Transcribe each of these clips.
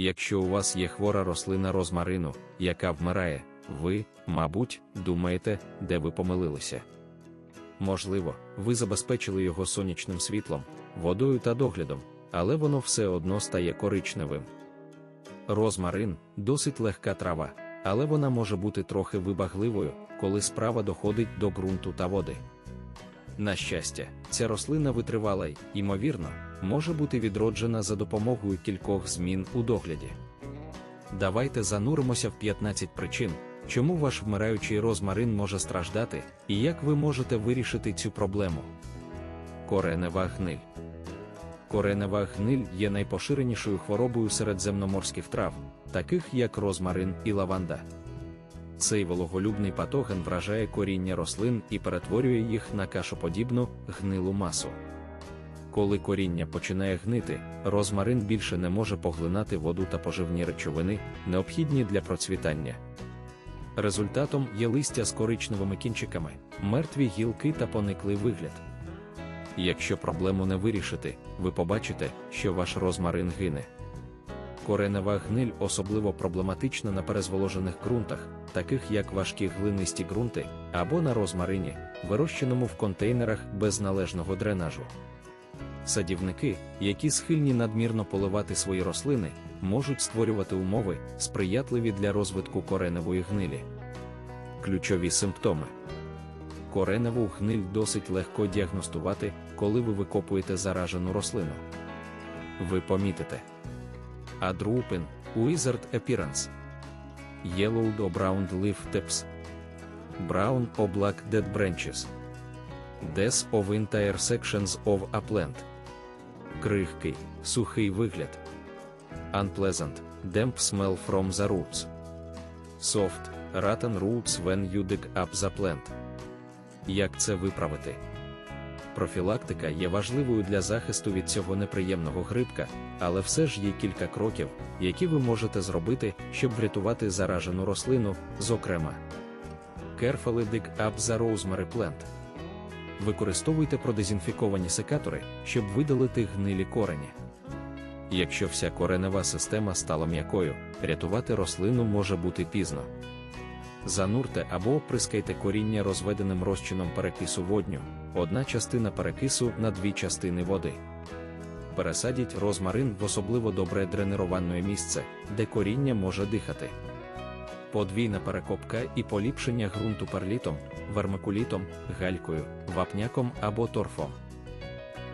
Якщо у вас є хвора рослина розмарину, яка вмирає, ви, мабуть, думаєте, де ви помилилися. Можливо, ви забезпечили його сонячним світлом, водою та доглядом, але воно все одно стає коричневим. Розмарин досить легка трава, але вона може бути трохи вибагливою, коли справа доходить до ґрунту та води. На щастя, ця рослина витривала й, ймовірно, може бути відроджена за допомогою кількох змін у догляді. Давайте зануримося в 15 причин, чому ваш вмираючий розмарин може страждати, і як ви можете вирішити цю проблему. Коренева гниль. Коренева гниль є найпоширенішою хворобою середземноморських трав, таких як розмарин і лаванда. Цей вологолюбний патоген вражає коріння рослин і перетворює їх на кашоподібну гнилу масу. Коли коріння починає гнити, розмарин більше не може поглинати воду та поживні речовини, необхідні для процвітання. Результатом є листя з коричневими кінчиками, мертві гілки та пониклий вигляд. Якщо проблему не вирішити, ви побачите, що ваш розмарин гине. Коренева гниль особливо проблематична на перезволожених ґрунтах, таких як важкі глинисті ґрунти, або на розмарині, вирощеному в контейнерах без належного дренажу. Садівники, які схильні надмірно поливати свої рослини, можуть створювати умови, сприятливі для розвитку кореневої гнилі. Ключові симптоми. Кореневу гниль досить легко діагностувати, коли ви викопуєте заражену рослину. Ви помітите. Adrupin, Wizard Appearance. Yellow Brown Leaf Tips. Brown or Black Dead Branches Death of Entire Sections of a Plant Крихкий, сухий вигляд Unpleasant, Damp Smell from the Roots Soft, Rotten Roots when you dig up the plant як це виправити? Профілактика є важливою для захисту від цього неприємного грибка, але все ж є кілька кроків, які ви можете зробити, щоб врятувати заражену рослину, зокрема. Carefully dig up the rosemary plant. Використовуйте продезінфіковані секатори, щоб видалити гнилі корені. Якщо вся коренева система стала м'якою, рятувати рослину може бути пізно. Занурте або оприскайте коріння розведеним розчином перекису водню, одна частина перекису на дві частини води. Пересадіть розмарин в особливо добре дренироване місце, де коріння може дихати. Подвійна перекопка і поліпшення ґрунту перлітом, вермикулітом, галькою, вапняком або торфом.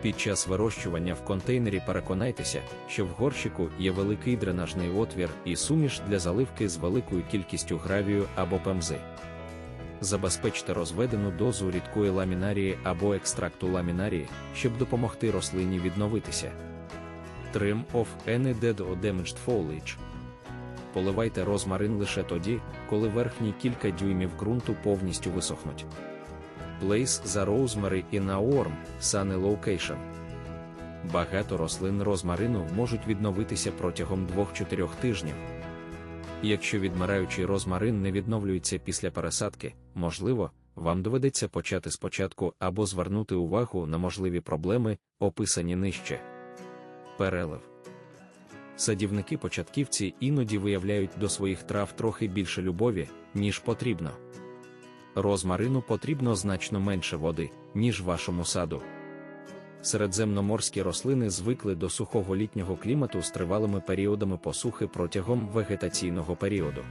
Під час вирощування в контейнері переконайтеся, що в горщику є великий дренажний отвір і суміш для заливки з великою кількістю гравію або пемзи. Забезпечте розведену дозу рідкої ламінарії або екстракту ламінарії, щоб допомогти рослині відновитися. Trim of any dead or damaged foliage. Поливайте розмарин лише тоді, коли верхні кілька дюймів ґрунту повністю висохнуть. Place the rosemary in a warm, sunny location. Багато рослин розмарину можуть відновитися протягом 2-4 тижнів. Якщо відмираючий розмарин не відновлюється після пересадки, можливо, вам доведеться почати спочатку або звернути увагу на можливі проблеми, описані нижче. Перелив. Садівники-початківці іноді виявляють до своїх трав трохи більше любові, ніж потрібно розмарину потрібно значно менше води, ніж вашому саду. Середземноморські рослини звикли до сухого літнього клімату з тривалими періодами посухи протягом вегетаційного періоду.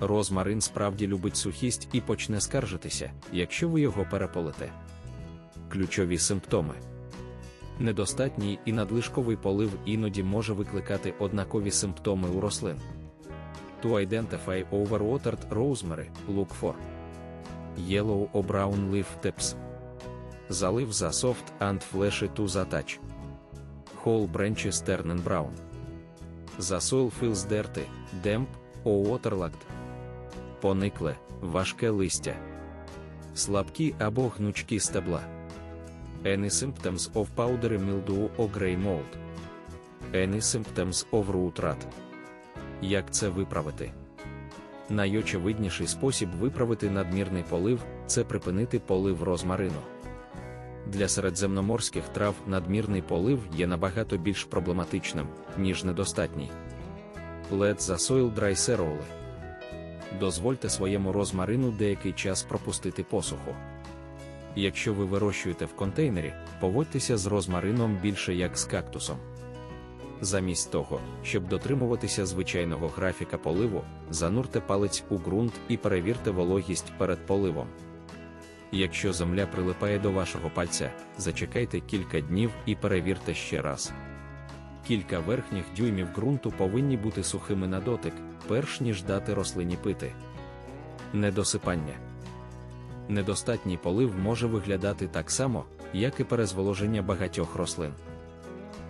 Розмарин справді любить сухість і почне скаржитися, якщо ви його переполите. Ключові симптоми. Недостатній і надлишковий полив іноді може викликати однакові симптоми у рослин. To identify overwatered rosemary, look for Yellow or Brown Leaf Tips. Залив за soft and fleshy to the. Whole branches turn brown. The soil feels dirty, damp or waterlogged. Поникле, важке листя. Слабкі або гнучкі стебла. Any symptoms of powdery mildew or grey mold. Any symptoms of root rot. Як це виправити? Найочевидніший спосіб виправити надмірний полив це припинити полив розмарину. Для середземноморських трав надмірний полив є набагато більш проблематичним, ніж недостатній. The soil dry thoroughly. Дозвольте своєму розмарину деякий час пропустити посуху. Якщо ви вирощуєте в контейнері, поводьтеся з розмарином більше як з кактусом. Замість того, щоб дотримуватися звичайного графіка поливу, занурте палець у ґрунт і перевірте вологість перед поливом. Якщо земля прилипає до вашого пальця, зачекайте кілька днів і перевірте ще раз. Кілька верхніх дюймів ґрунту повинні бути сухими на дотик, перш ніж дати рослині пити. Недосипання. Недостатній полив може виглядати так само, як і перезволоження багатьох рослин.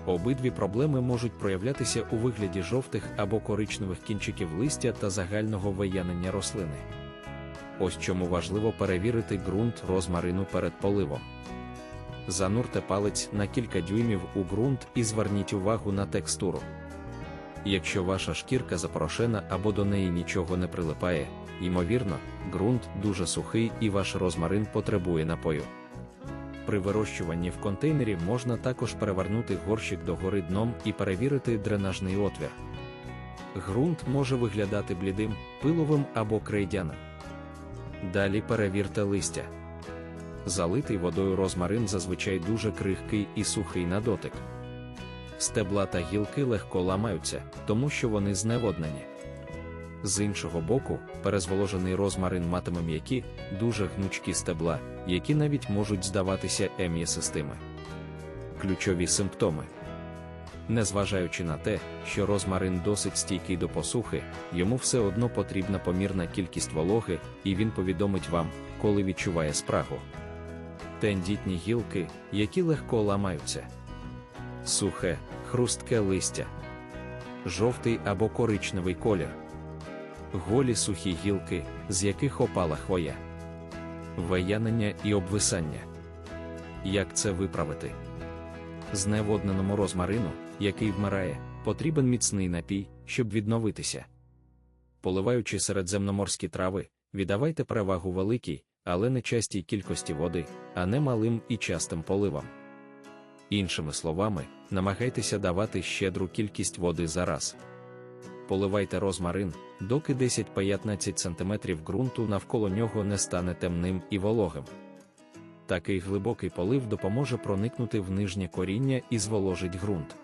Обидві проблеми можуть проявлятися у вигляді жовтих або коричневих кінчиків листя та загального виянення рослини. Ось чому важливо перевірити ґрунт розмарину перед поливом. Занурте палець на кілька дюймів у ґрунт і зверніть увагу на текстуру. Якщо ваша шкірка запорошена або до неї нічого не прилипає, ймовірно, ґрунт дуже сухий і ваш розмарин потребує напою. При вирощуванні в контейнері можна також перевернути горщик догори дном і перевірити дренажний отвір. Ґрунт може виглядати блідим, пиловим або крейдяним. Далі перевірте листя. Залитий водою розмарин зазвичай дуже крихкий і сухий на дотик. Стебла та гілки легко ламаються, тому що вони зневоднені. З іншого боку, перезволожений розмарин матиме м'які, дуже гнучкі стебла, які навіть можуть здаватися ем'єсистими. Ключові симптоми. Незважаючи на те, що розмарин досить стійкий до посухи, йому все одно потрібна помірна кількість вологи, і він повідомить вам, коли відчуває спрагу. Тендітні гілки, які легко ламаються. Сухе, хрустке листя, жовтий або коричневий колір, голі сухі гілки, з яких опала хвоя, виянення і обвисання. Як це виправити? Зневодненому розмарину, який вмирає, потрібен міцний напій, щоб відновитися. Поливаючи середземноморські трави, віддавайте перевагу великій, але не частій кількості води, а не малим і частим поливам. Іншими словами, намагайтеся давати щедру кількість води за раз. Поливайте розмарин, доки 10-15 см ґрунту навколо нього не стане темним і вологим. Такий глибокий полив допоможе проникнути в нижнє коріння і зволожить ґрунт.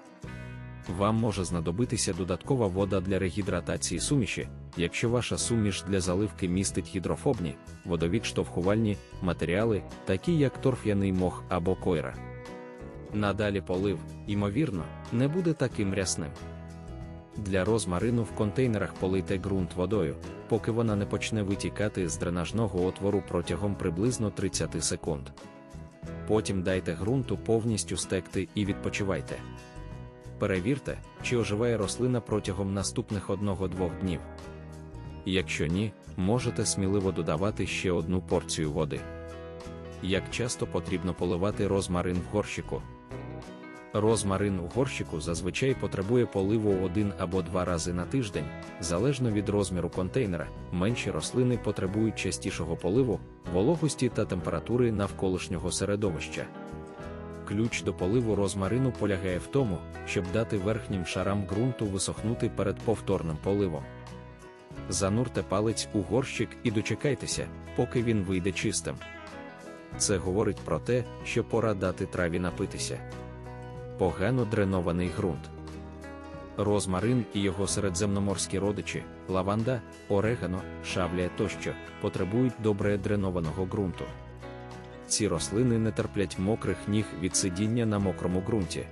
Вам може знадобитися додаткова вода для регідратації суміші, якщо ваша суміш для заливки містить гідрофобні, водовідштовхувальні матеріали, такі як торф'яний мох або койра. Надалі полив, ймовірно, не буде таким рясним. Для розмарину в контейнерах полийте ґрунт водою, поки вона не почне витікати з дренажного отвору протягом приблизно 30 секунд. Потім дайте ґрунту повністю стекти і відпочивайте. Перевірте, чи оживає рослина протягом наступних 1-2 днів. Якщо ні, можете сміливо додавати ще одну порцію води. Як часто потрібно поливати розмарин в горщику? Розмарин у горщику зазвичай потребує поливу один або два рази на тиждень, залежно від розміру контейнера, менші рослини потребують частішого поливу, вологості та температури навколишнього середовища. Ключ до поливу розмарину полягає в тому, щоб дати верхнім шарам ґрунту висохнути перед повторним поливом. Занурте палець у горщик і дочекайтеся, поки він вийде чистим. Це говорить про те, що пора дати траві напитися. Погано дренований ґрунт. Розмарин і його середземноморські родичі, лаванда, орегано, шавлія тощо потребують добре дренованого ґрунту. Ці рослини не терплять мокрих ніг від сидіння на мокрому ґрунті.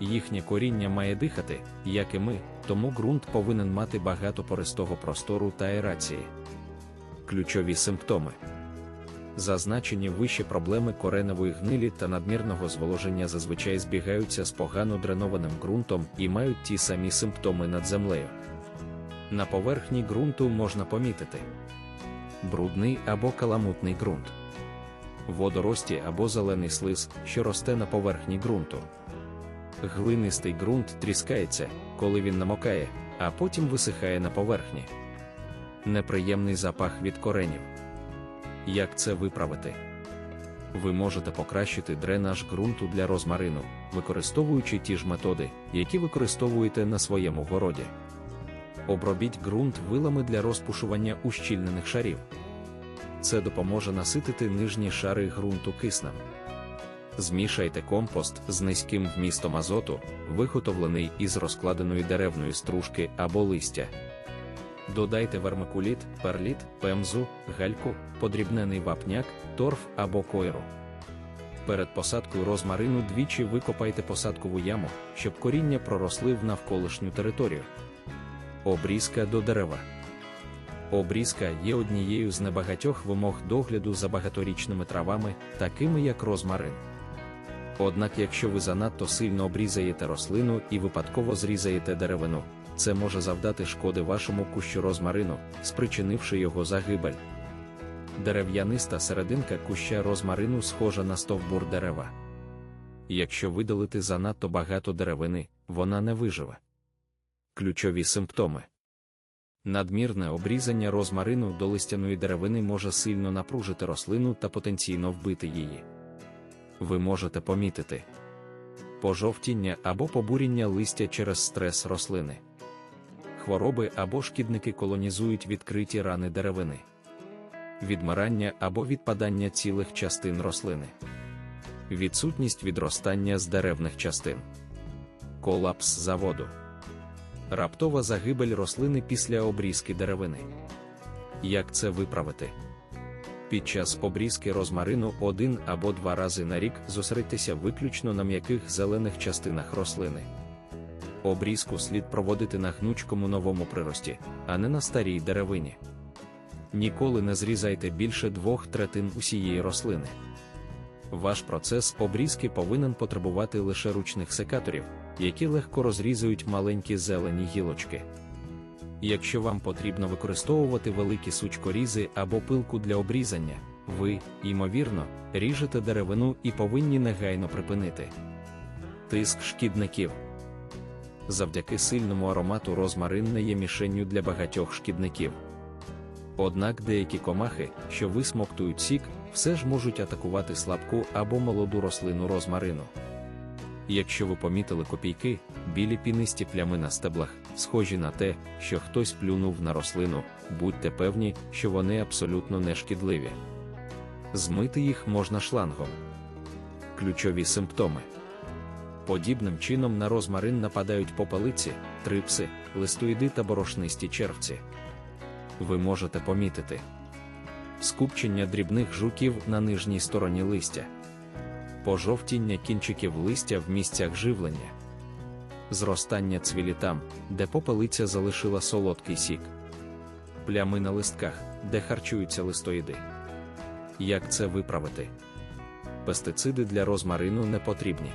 Їхнє коріння має дихати, як і ми, тому ґрунт повинен мати багато пористого простору та аерації. Ключові симптоми. Зазначені вище проблеми кореневої гнилі та надмірного зволоження зазвичай збігаються з погано дренованим ґрунтом і мають ті самі симптоми над землею. На поверхні ґрунту можна помітити брудний або каламутний ґрунт, водорості або зелений слиз, що росте на поверхні ґрунту. Глинистий ґрунт тріскається, коли він намокає, а потім висихає на поверхні. Неприємний запах від коренів. Як це виправити? Ви можете покращити дренаж ґрунту для розмарину, використовуючи ті ж методи, які використовуєте на своєму городі. Обробіть ґрунт вилами для розпушування ущільнених шарів. Це допоможе наситити нижні шари ґрунту киснем. Змішайте компост з низьким вмістом азоту, виготовлений із розкладеної деревної стружки або листя. Додайте вермикуліт, перліт, пемзу, гальку, подрібнений вапняк, торф або койру. Перед посадкою розмарину двічі викопайте посадкову яму, щоб коріння проросли в навколишню територію. Обрізка до дерева. Обрізка є однією з небагатьох вимог догляду за багаторічними травами, такими як розмарин. Однак, якщо ви занадто сильно обрізаєте рослину і випадково зрізаєте деревину, це може завдати шкоди вашому кущу розмарину, спричинивши його загибель. Дерев'яниста серединка куща розмарину схожа на стовбур дерева. Якщо видалити занадто багато деревини, вона не виживе. Ключові симптоми надмірне обрізання розмарину до листяної деревини може сильно напружити рослину та потенційно вбити її. Ви можете помітити пожовтіння або побуріння листя через стрес рослини. Хвороби або шкідники колонізують відкриті рани деревини, відмирання або відпадання цілих частин рослини, відсутність відростання з деревних частин, колапс заводу, раптова загибель рослини після обрізки деревини. Як це виправити? Під час обрізки розмарину один або два рази на рік зосередьтеся виключно на м'яких зелених частинах рослини. Обрізку слід проводити на гнучкому новому прирості, а не на старій деревині. Ніколи не зрізайте більше двох третин усієї рослини. Ваш процес обрізки повинен потребувати лише ручних секаторів, які легко розрізують маленькі зелені гілочки. Якщо вам потрібно використовувати великі сучкорізи або пилку для обрізання, ви, ймовірно, ріжете деревину і повинні негайно припинити. Тиск шкідників завдяки сильному аромату розмарин не є мішенню для багатьох шкідників. Однак деякі комахи, що висмоктують сік, все ж можуть атакувати слабку або молоду рослину розмарину. Якщо ви помітили копійки, білі пінисті плями на стеблах, схожі на те, що хтось плюнув на рослину, будьте певні, що вони абсолютно не шкідливі. Змити їх можна шлангом. Ключові симптоми. Подібним чином на розмарин нападають попелиці, трипси, листоїди та борошнисті червці. Ви можете помітити скупчення дрібних жуків на нижній стороні листя, пожовтіння кінчиків листя в місцях живлення, зростання цвілі там, де попелиця залишила солодкий сік, плями на листках, де харчуються листоїди. Як це виправити? Пестициди для розмарину не потрібні.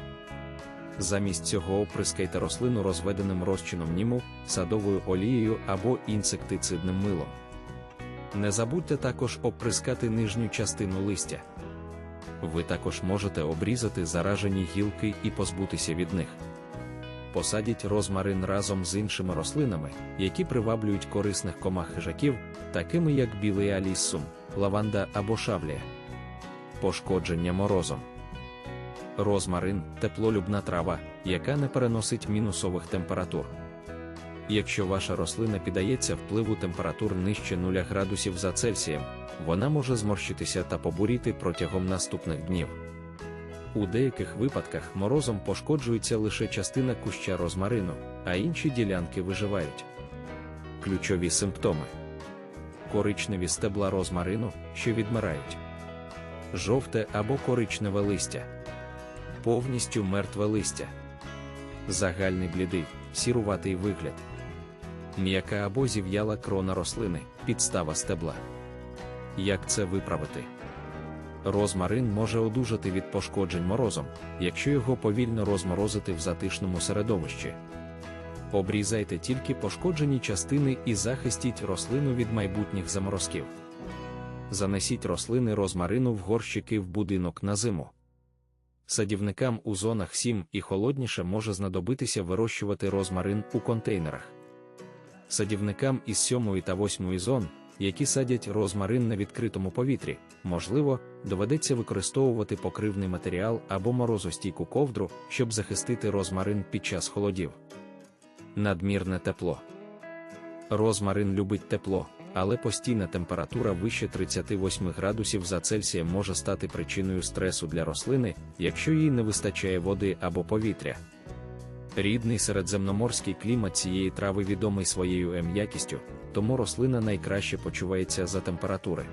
Замість цього оприскайте рослину розведеним розчином німу, садовою олією або інсектицидним милом. Не забудьте також оприскати нижню частину листя. Ви також можете обрізати заражені гілки і позбутися від них. Посадіть розмарин разом з іншими рослинами, які приваблюють корисних комах хижаків, такими як білий аліссум, лаванда або шавлія. Пошкодження морозом. Розмарин теплолюбна трава, яка не переносить мінусових температур. Якщо ваша рослина піддається впливу температур нижче 0 градусів за Цельсієм, вона може зморщитися та побуріти протягом наступних днів. У деяких випадках морозом пошкоджується лише частина куща розмарину, а інші ділянки виживають. Ключові симптоми: коричневі стебла розмарину, що відмирають, жовте або коричневе листя, повністю мертве листя, загальний блідий, сіруватий вигляд, м'яка або зів'яла крона рослини, підстава стебла. Як це виправити? Розмарин може одужати від пошкоджень морозом, якщо його повільно розморозити в затишному середовищі. Обрізайте тільки пошкоджені частини і захистіть рослину від майбутніх заморозків. Занесіть рослини розмарину в горщики в будинок на зиму. Садівникам у зонах 7 і холодніше може знадобитися вирощувати розмарин у контейнерах. Садівникам із 7 та 8 зон, які садять розмарин на відкритому повітрі, можливо, доведеться використовувати покривний матеріал або морозостійку ковдру, щоб захистити розмарин під час холодів. Надмірне тепло. Розмарин любить тепло, але постійна температура вище 38 градусів за Цельсієм може стати причиною стресу для рослини, якщо їй не вистачає води або повітря. Рідний середземноморський клімат цієї трави відомий своєю м'якістю, тому рослина найкраще почувається за температури.